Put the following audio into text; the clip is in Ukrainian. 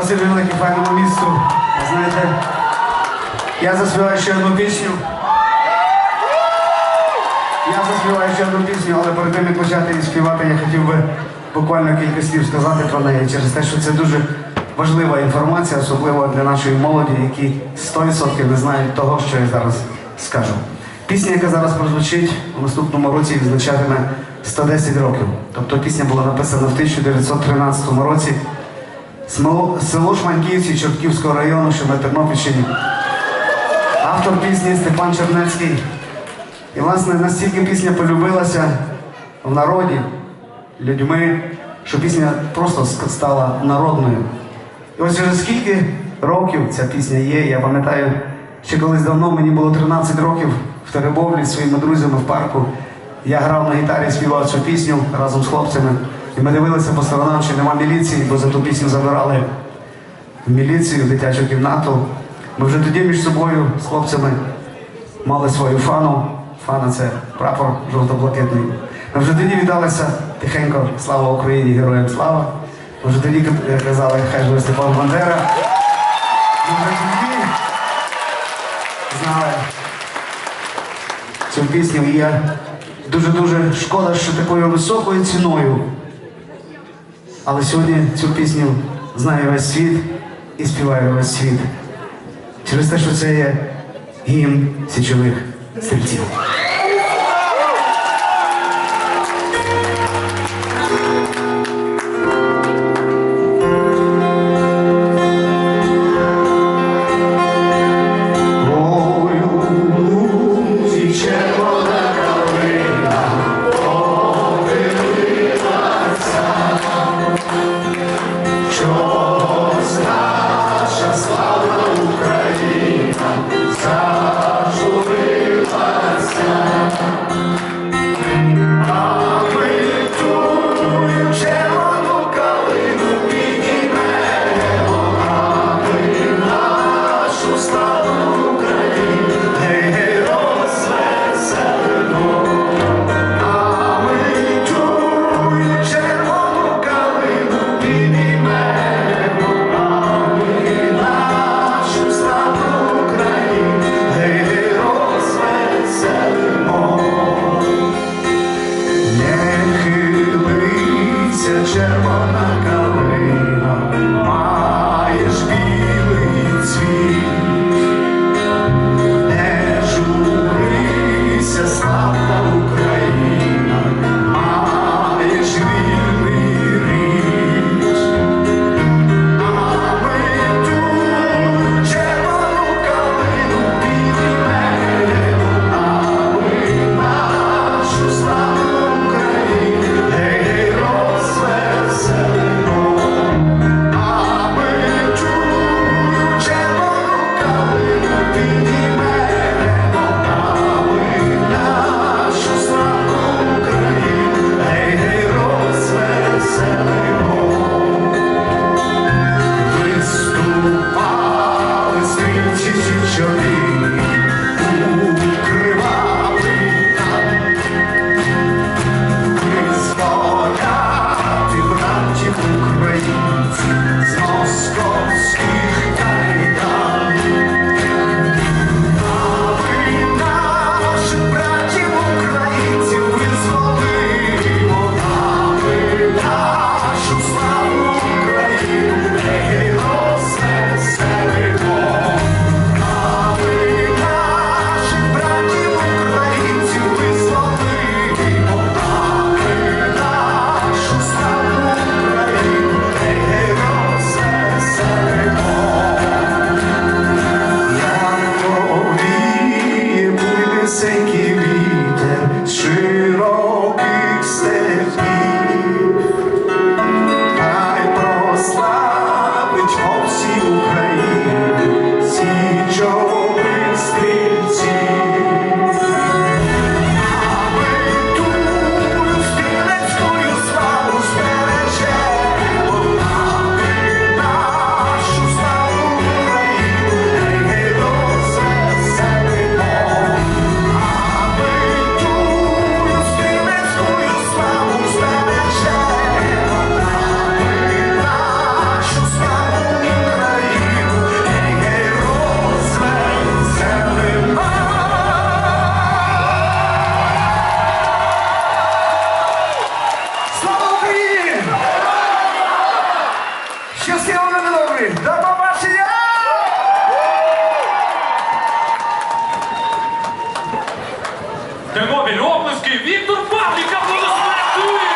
Спасибі велике файному. Ви Знаєте, я заспіваю ще одну пісню. Я заспіваю ще одну пісню, але перед тим як почати її співати, я хотів би буквально кілька слів сказати про неї через те, що це дуже важлива інформація, особливо для нашої молоді, які 100% не знають того, що я зараз скажу. Пісня, яка зараз прозвучить, у наступному році відзначатиме 110 років. Тобто пісня була написана в 1913 році. Село, Шманьківці Чортківського району, що на Тернопільщині. Автор пісні Степан Чернецький. І, власне, настільки пісня полюбилася в народі людьми, що пісня просто стала народною. І ось через скільки років ця пісня є, я пам'ятаю, ще колись давно мені було 13 років в Теребовлі зі своїми друзями в парку. Я грав на гітарі співав цю пісню разом з хлопцями. І ми дивилися по сторонам, чи нема міліції, бо за ту пісню забирали в міліцію, в дитячу кімнату. Ми вже тоді між собою з хлопцями мали свою фану. Фана це прапор жовто-блакитний. Ми вже тоді віталися тихенько, слава Україні, героям слава. Ми вже тоді к- казали, хай живе Степан Бандера. Ми вже тоді знали цю пісню. І я дуже-дуже шкода, що такою високою ціною. Але сьогодні цю пісню знає весь світ і співає весь світ. Через те, що це є гімн січових стрільців. victory. Тернопіль, оплески, Віктор Павліка аплодисменти!